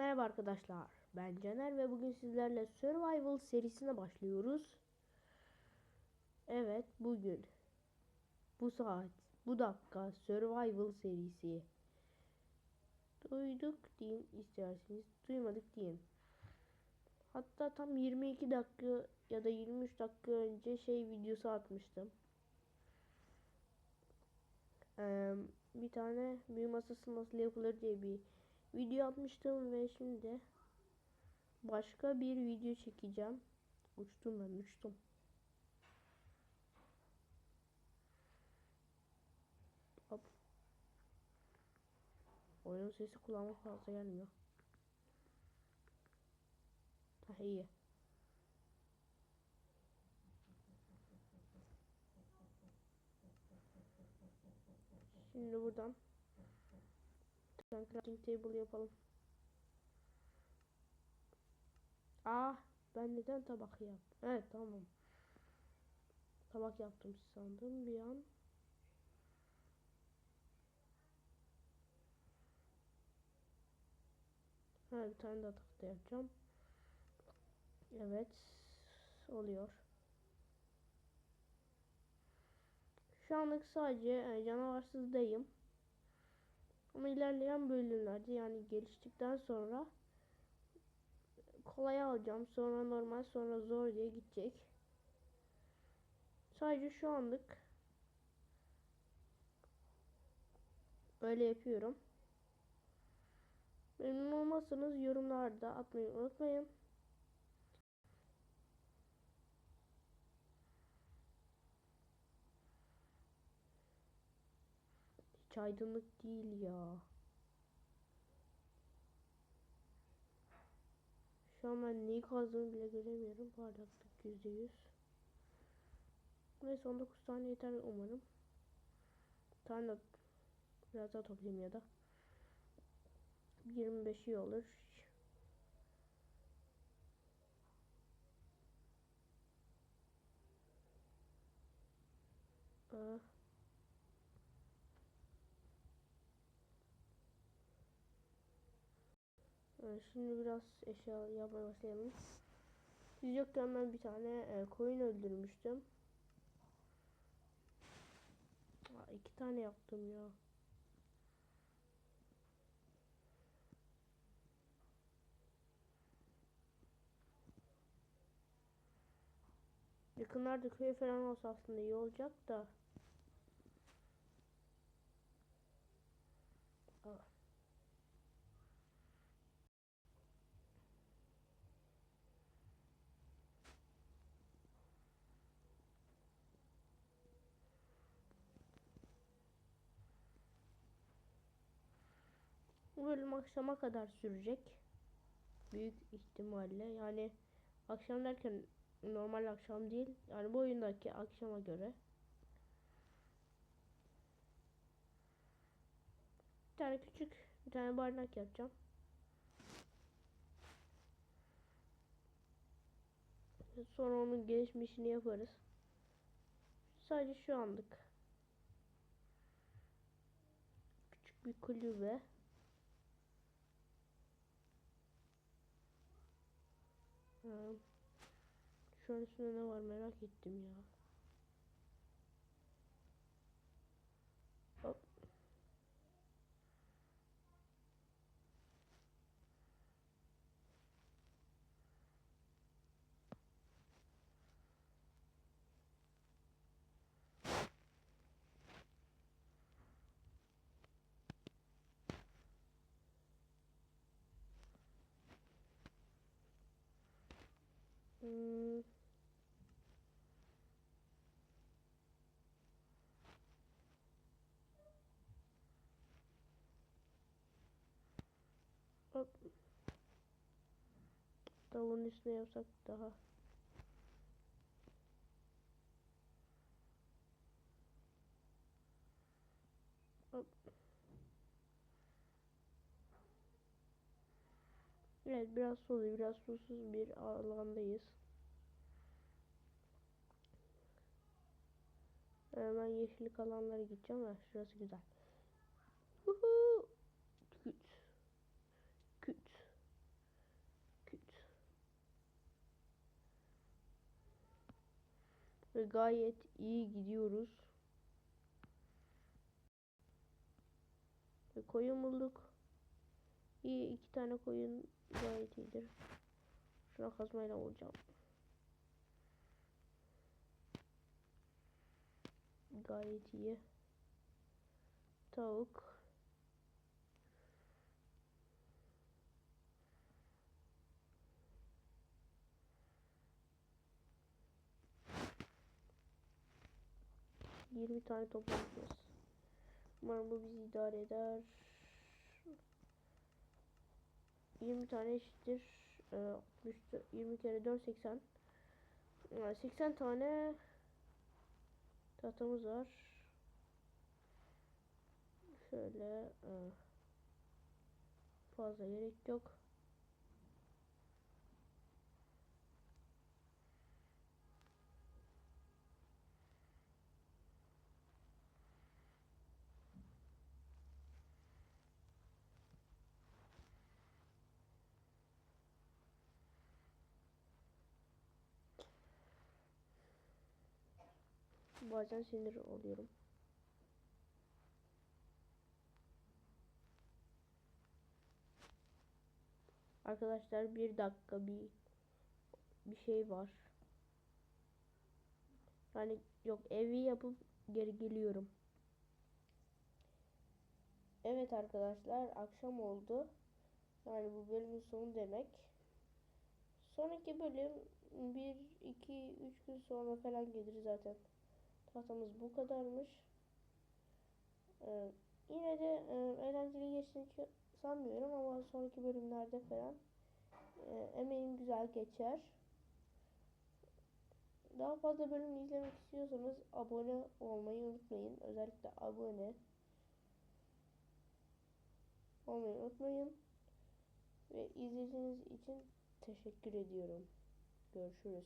Merhaba arkadaşlar. Ben Caner ve bugün sizlerle Survival serisine başlıyoruz. Evet, bugün bu saat, bu dakika Survival serisi. Duyduk deyin isterseniz, duymadık deyin. Hatta tam 22 dakika ya da 23 dakika önce şey videosu atmıştım. Ee, bir tane büyü masası nasıl yapılır diye bir video atmıştım ve şimdi başka bir video çekeceğim. Uçtum ben uçtum. Hop. Oyun sesi kulağıma fazla gelmiyor. Ha iyi. Şimdi buradan ben crafting table yapalım. Ah ben neden tabak yaptım? Evet tamam. Tabak yaptım sandım bir an. Ha bir tane daha tahta yapacağım. Evet oluyor. Şu anlık sadece yani canavarsızdayım. Ama ilerleyen bölümlerde yani geliştikten sonra kolay alacağım. Sonra normal sonra zor diye gidecek. Sadece şu anlık öyle yapıyorum. Memnun olmazsanız yorumlarda atmayı unutmayın. Hiç aydınlık değil ya. Şu an ben neyi kazdığımı bile göremiyorum. Parlaklık yüzde yüz. Neyse 19 tane yeter umarım. Bir tane biraz daha toplayayım ya da. 25 iyi olur. Aa. Evet, şimdi biraz eşya yapmaya başlayalım. Siz yokken ben bir tane e, koyun öldürmüştüm. Aa, iki tane yaptım ya. Yakınlarda köy falan olsa aslında iyi olacak da. Aa. Bu bölüm akşama kadar sürecek. Büyük ihtimalle yani akşam derken normal akşam değil. Yani bu oyundaki akşama göre. Bir tane küçük bir tane barınak yapacağım. Sonra onun gelişmişini yaparız. Sadece şu anlık. Küçük bir kulübe. Hmm. Şu an üstünde ne var merak ettim ya. Hmm. Hop. Tavuğun üstüne yapsak daha. Hop. Evet biraz sulu biraz susuz bir alandayız. Hemen yeşillik alanlara gideceğim. Ha, şurası güzel. Uhu. Küt. Küt. Küt. Ve gayet iyi gidiyoruz. Ve koyun bulduk. İyi iki tane koyun gayet iyidir. Şuna kazmayla vuracağım. Gayet iyi. Tavuk. Yirmi tane toplamışız. Umarım bu bizi idare eder. 20 tane eşittir. Ee, 64 20 kere 4 80. Yani 80 tane tahtamız var. Şöyle e, fazla gerek yok. Bazen sinir oluyorum. Arkadaşlar bir dakika bir bir şey var. Yani yok evi yapıp geri geliyorum. Evet arkadaşlar akşam oldu. Yani bu bölümün sonu demek. Sonraki bölüm 1, 2, 3 gün sonra falan gelir zaten. Tahtamız bu kadarmış. Ee, yine de e, eğlenceli geçtiğini sanmıyorum ama sonraki bölümlerde falan e, emeğim güzel geçer. Daha fazla bölüm izlemek istiyorsanız abone olmayı unutmayın. Özellikle abone olmayı unutmayın. Ve izlediğiniz için teşekkür ediyorum. Görüşürüz.